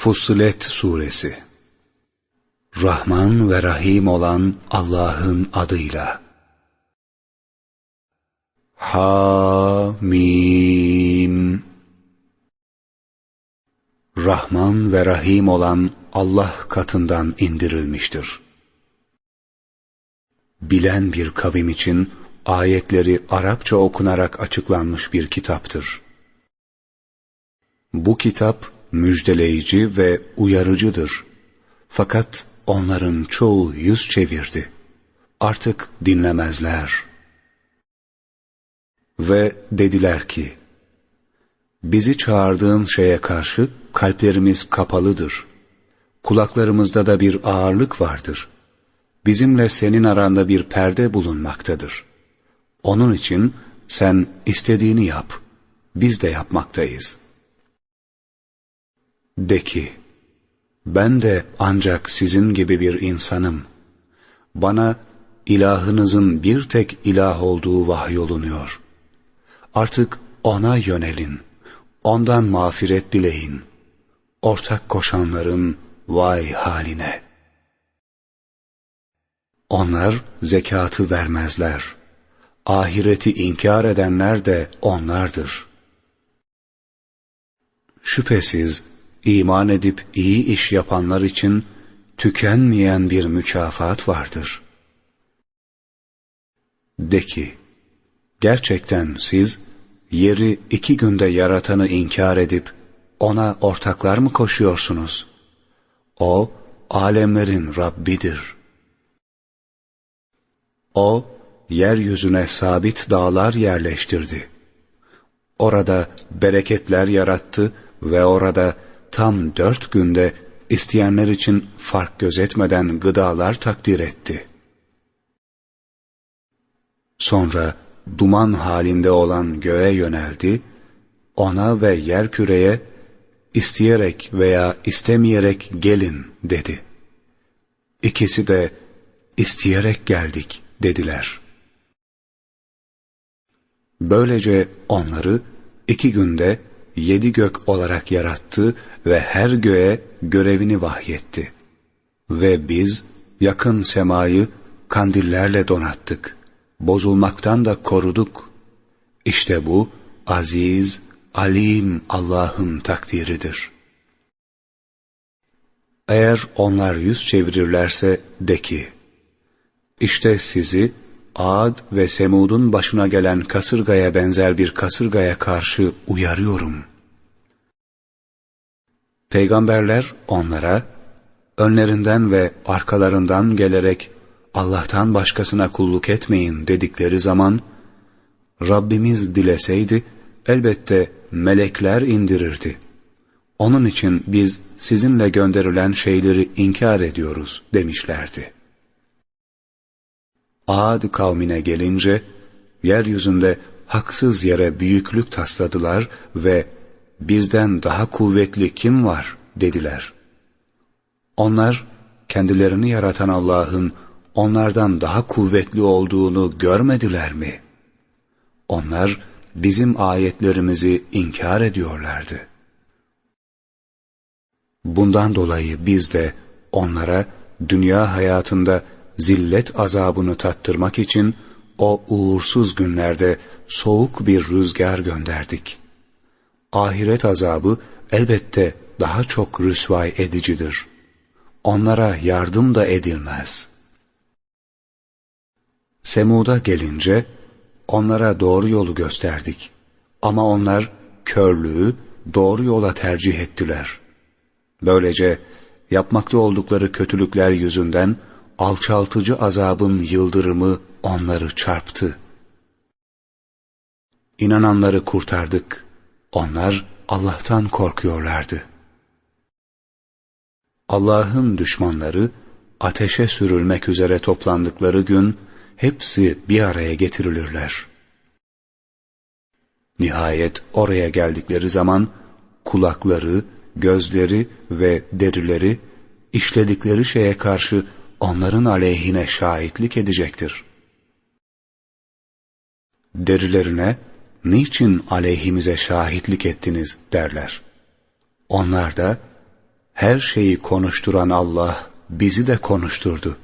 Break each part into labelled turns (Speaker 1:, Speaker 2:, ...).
Speaker 1: Fussilet Suresi Rahman ve Rahim olan Allah'ın adıyla Hamim Rahman ve Rahim olan Allah katından indirilmiştir. Bilen bir kavim için ayetleri Arapça okunarak açıklanmış bir kitaptır. Bu kitap müjdeleyici ve uyarıcıdır. Fakat onların çoğu yüz çevirdi. Artık dinlemezler. Ve dediler ki, bizi çağırdığın şeye karşı kalplerimiz kapalıdır. Kulaklarımızda da bir ağırlık vardır. Bizimle senin aranda bir perde bulunmaktadır. Onun için sen istediğini yap, biz de yapmaktayız. De ki, ben de ancak sizin gibi bir insanım. Bana ilahınızın bir tek ilah olduğu vahyolunuyor. Artık ona yönelin, ondan mağfiret dileyin. Ortak koşanların vay haline. Onlar zekatı vermezler. Ahireti inkar edenler de onlardır. Şüphesiz iman edip iyi iş yapanlar için tükenmeyen bir mükafat vardır. De ki, gerçekten siz yeri iki günde yaratanı inkar edip ona ortaklar mı koşuyorsunuz? O, alemlerin Rabbidir. O, yeryüzüne sabit dağlar yerleştirdi. Orada bereketler yarattı ve orada tam dört günde isteyenler için fark gözetmeden gıdalar takdir etti. Sonra duman halinde olan göğe yöneldi, ona ve yer küreye isteyerek veya istemeyerek gelin dedi. İkisi de isteyerek geldik dediler. Böylece onları iki günde yedi gök olarak yarattı ve her göğe görevini vahyetti. Ve biz yakın semayı kandillerle donattık. Bozulmaktan da koruduk. İşte bu aziz, alim Allah'ın takdiridir. Eğer onlar yüz çevirirlerse de ki, işte sizi Ad ve Semud'un başına gelen kasırgaya benzer bir kasırgaya karşı uyarıyorum. Peygamberler onlara, önlerinden ve arkalarından gelerek Allah'tan başkasına kulluk etmeyin dedikleri zaman, Rabbimiz dileseydi elbette melekler indirirdi. Onun için biz sizinle gönderilen şeyleri inkar ediyoruz demişlerdi.'' Ad kavmine gelince, yeryüzünde haksız yere büyüklük tasladılar ve bizden daha kuvvetli kim var dediler. Onlar kendilerini yaratan Allah'ın onlardan daha kuvvetli olduğunu görmediler mi? Onlar bizim ayetlerimizi inkar ediyorlardı. Bundan dolayı biz de onlara dünya hayatında zillet azabını tattırmak için o uğursuz günlerde soğuk bir rüzgar gönderdik. Ahiret azabı elbette daha çok rüsvay edicidir. Onlara yardım da edilmez. Semud'a gelince onlara doğru yolu gösterdik. Ama onlar körlüğü doğru yola tercih ettiler. Böylece yapmakta oldukları kötülükler yüzünden alçaltıcı azabın yıldırımı onları çarptı. İnananları kurtardık. Onlar Allah'tan korkuyorlardı. Allah'ın düşmanları ateşe sürülmek üzere toplandıkları gün hepsi bir araya getirilirler. Nihayet oraya geldikleri zaman kulakları, gözleri ve derileri işledikleri şeye karşı onların aleyhine şahitlik edecektir. Derilerine, niçin aleyhimize şahitlik ettiniz derler. Onlar da, her şeyi konuşturan Allah bizi de konuşturdu.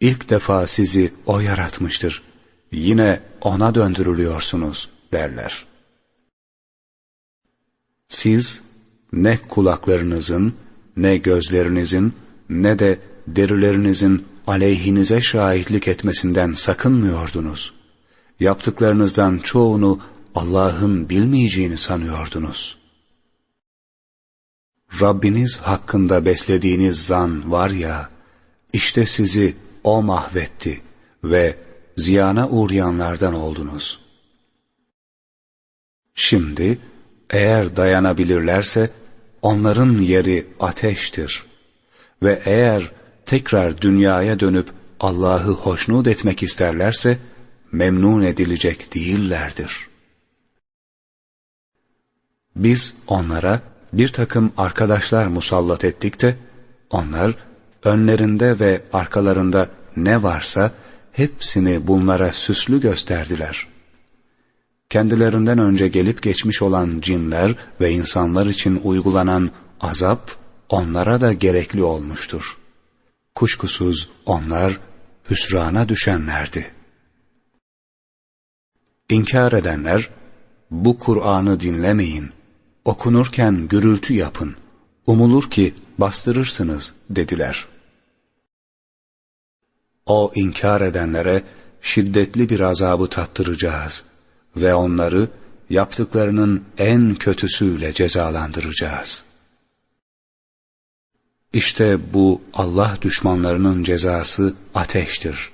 Speaker 1: İlk defa sizi O yaratmıştır. Yine O'na döndürülüyorsunuz derler. Siz ne kulaklarınızın, ne gözlerinizin, ne de derilerinizin aleyhinize şahitlik etmesinden sakınmıyordunuz. Yaptıklarınızdan çoğunu Allah'ın bilmeyeceğini sanıyordunuz. Rabbiniz hakkında beslediğiniz zan var ya, işte sizi O mahvetti ve ziyana uğrayanlardan oldunuz. Şimdi eğer dayanabilirlerse onların yeri ateştir. Ve eğer tekrar dünyaya dönüp Allah'ı hoşnut etmek isterlerse memnun edilecek değillerdir. Biz onlara bir takım arkadaşlar musallat ettik de onlar önlerinde ve arkalarında ne varsa hepsini bunlara süslü gösterdiler. Kendilerinden önce gelip geçmiş olan cinler ve insanlar için uygulanan azap onlara da gerekli olmuştur. Kuşkusuz onlar hüsrana düşenlerdi. İnkar edenler, bu Kur'an'ı dinlemeyin, okunurken gürültü yapın, umulur ki bastırırsınız dediler. O inkar edenlere şiddetli bir azabı tattıracağız ve onları yaptıklarının en kötüsüyle cezalandıracağız. İşte bu Allah düşmanlarının cezası ateştir.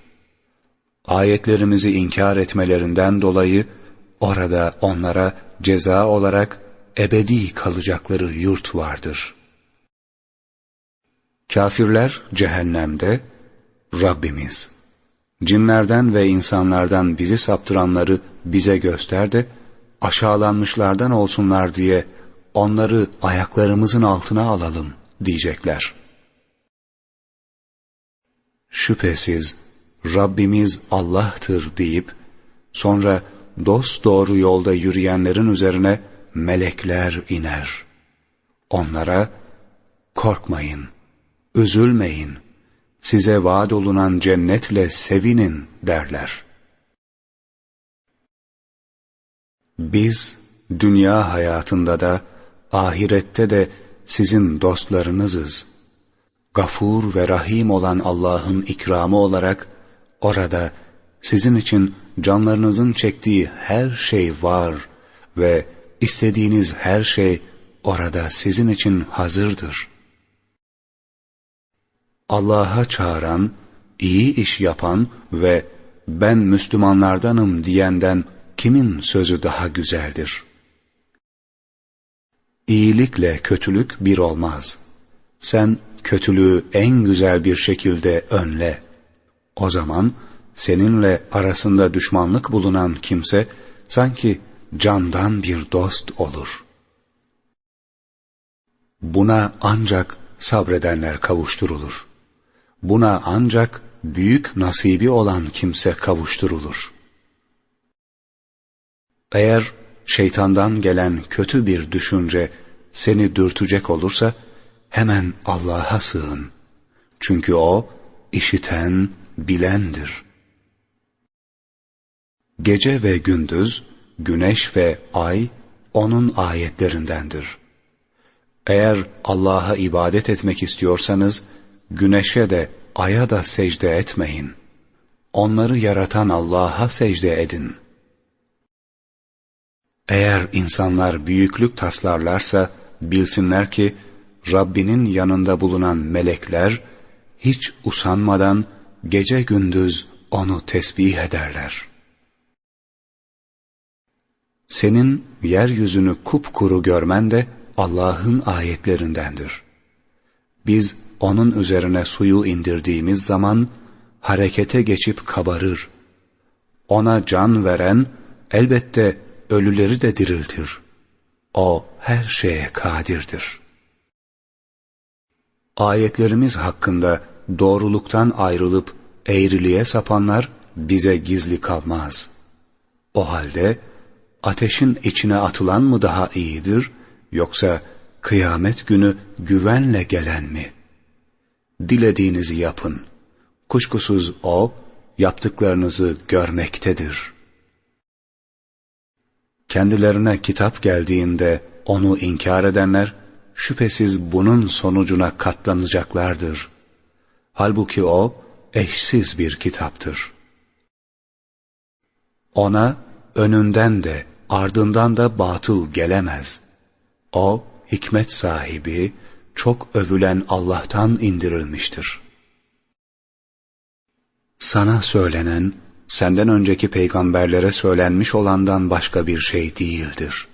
Speaker 1: Ayetlerimizi inkar etmelerinden dolayı orada onlara ceza olarak ebedi kalacakları yurt vardır. Kafirler cehennemde, Rabbimiz, cinlerden ve insanlardan bizi saptıranları bize göster de, aşağılanmışlardan olsunlar diye onları ayaklarımızın altına alalım diyecekler. Şüphesiz Rabbimiz Allah'tır deyip, sonra dost doğru yolda yürüyenlerin üzerine melekler iner. Onlara, korkmayın, üzülmeyin, size vaat olunan cennetle sevinin derler. Biz dünya hayatında da ahirette de sizin dostlarınızız. Gafur ve Rahim olan Allah'ın ikramı olarak orada sizin için canlarınızın çektiği her şey var ve istediğiniz her şey orada sizin için hazırdır. Allah'a çağıran, iyi iş yapan ve ben Müslümanlardanım diyenden kimin sözü daha güzeldir? İyilikle kötülük bir olmaz. Sen kötülüğü en güzel bir şekilde önle. O zaman seninle arasında düşmanlık bulunan kimse sanki candan bir dost olur. Buna ancak sabredenler kavuşturulur. Buna ancak büyük nasibi olan kimse kavuşturulur. Eğer şeytandan gelen kötü bir düşünce seni dürtecek olursa hemen Allah'a sığın. Çünkü O işiten, bilendir. Gece ve gündüz, güneş ve ay O'nun ayetlerindendir. Eğer Allah'a ibadet etmek istiyorsanız, güneşe de aya da secde etmeyin. Onları yaratan Allah'a secde edin.'' Eğer insanlar büyüklük taslarlarsa bilsinler ki Rabbinin yanında bulunan melekler hiç usanmadan gece gündüz onu tesbih ederler. Senin yeryüzünü kupkuru görmen de Allah'ın ayetlerindendir. Biz onun üzerine suyu indirdiğimiz zaman harekete geçip kabarır. Ona can veren elbette ölüleri de diriltir. O her şeye kadirdir. Ayetlerimiz hakkında doğruluktan ayrılıp eğriliğe sapanlar bize gizli kalmaz. O halde ateşin içine atılan mı daha iyidir yoksa kıyamet günü güvenle gelen mi? Dilediğinizi yapın. Kuşkusuz O, yaptıklarınızı görmektedir. Kendilerine kitap geldiğinde onu inkar edenler, şüphesiz bunun sonucuna katlanacaklardır. Halbuki o, eşsiz bir kitaptır. Ona önünden de ardından da batıl gelemez. O, hikmet sahibi, çok övülen Allah'tan indirilmiştir. Sana söylenen, senden önceki peygamberlere söylenmiş olandan başka bir şey değildir.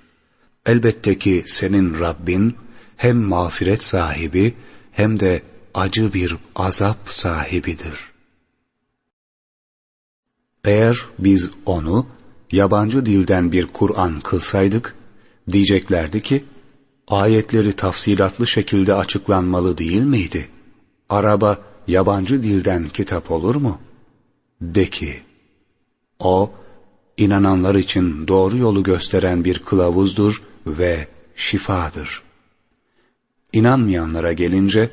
Speaker 1: Elbette ki senin Rabbin hem mağfiret sahibi hem de acı bir azap sahibidir. Eğer biz onu yabancı dilden bir Kur'an kılsaydık, diyeceklerdi ki, ayetleri tafsilatlı şekilde açıklanmalı değil miydi? Araba yabancı dilden kitap olur mu? De ki, o, inananlar için doğru yolu gösteren bir kılavuzdur ve şifadır. İnanmayanlara gelince,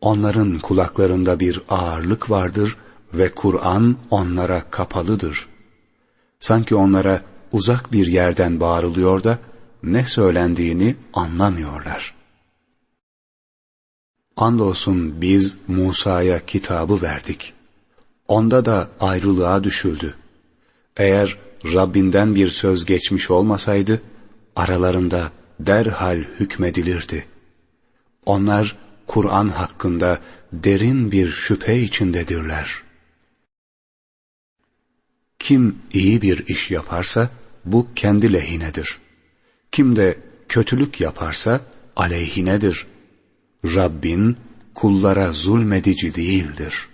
Speaker 1: onların kulaklarında bir ağırlık vardır ve Kur'an onlara kapalıdır. Sanki onlara uzak bir yerden bağırılıyor da, ne söylendiğini anlamıyorlar. Andolsun biz Musa'ya kitabı verdik. Onda da ayrılığa düşüldü. Eğer Rabbinden bir söz geçmiş olmasaydı, aralarında derhal hükmedilirdi. Onlar Kur'an hakkında derin bir şüphe içindedirler. Kim iyi bir iş yaparsa bu kendi lehinedir. Kim de kötülük yaparsa aleyhinedir. Rabbin kullara zulmedici değildir.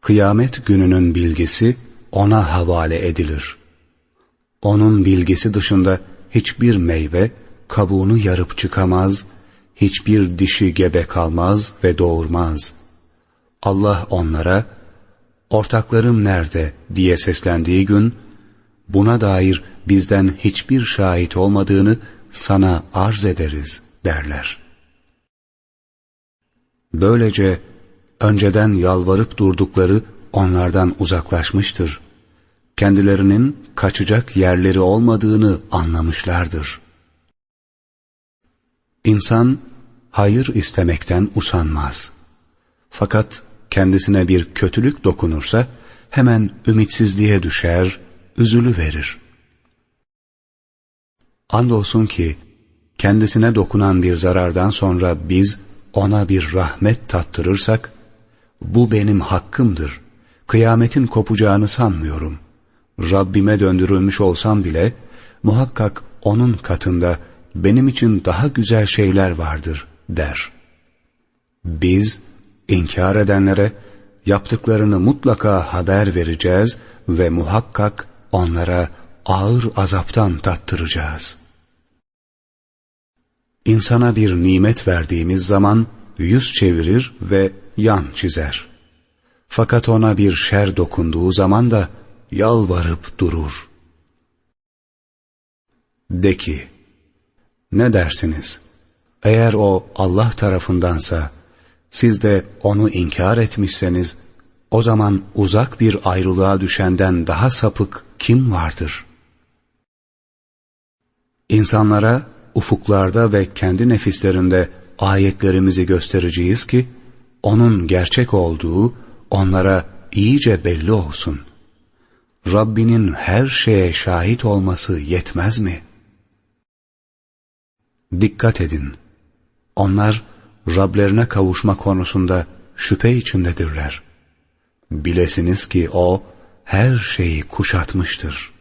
Speaker 1: Kıyamet gününün bilgisi ona havale edilir. Onun bilgisi dışında hiçbir meyve kabuğunu yarıp çıkamaz, hiçbir dişi gebe kalmaz ve doğurmaz. Allah onlara, ortaklarım nerede diye seslendiği gün, buna dair bizden hiçbir şahit olmadığını sana arz ederiz derler. Böylece önceden yalvarıp durdukları onlardan uzaklaşmıştır. Kendilerinin kaçacak yerleri olmadığını anlamışlardır. İnsan hayır istemekten usanmaz. Fakat kendisine bir kötülük dokunursa hemen ümitsizliğe düşer, üzülü verir. Andolsun ki kendisine dokunan bir zarardan sonra biz ona bir rahmet tattırırsak, bu benim hakkımdır, kıyametin kopacağını sanmıyorum. Rabbime döndürülmüş olsam bile, muhakkak onun katında benim için daha güzel şeyler vardır, der. Biz, inkar edenlere, yaptıklarını mutlaka haber vereceğiz ve muhakkak onlara ağır azaptan tattıracağız. İnsana bir nimet verdiğimiz zaman yüz çevirir ve yan çizer. Fakat ona bir şer dokunduğu zaman da yalvarıp durur. De ki, ne dersiniz? Eğer o Allah tarafındansa, siz de onu inkar etmişseniz, o zaman uzak bir ayrılığa düşenden daha sapık kim vardır? İnsanlara ufuklarda ve kendi nefislerinde ayetlerimizi göstereceğiz ki, onun gerçek olduğu onlara iyice belli olsun. Rabbinin her şeye şahit olması yetmez mi? Dikkat edin. Onlar Rablerine kavuşma konusunda şüphe içindedirler. Bilesiniz ki O her şeyi kuşatmıştır.''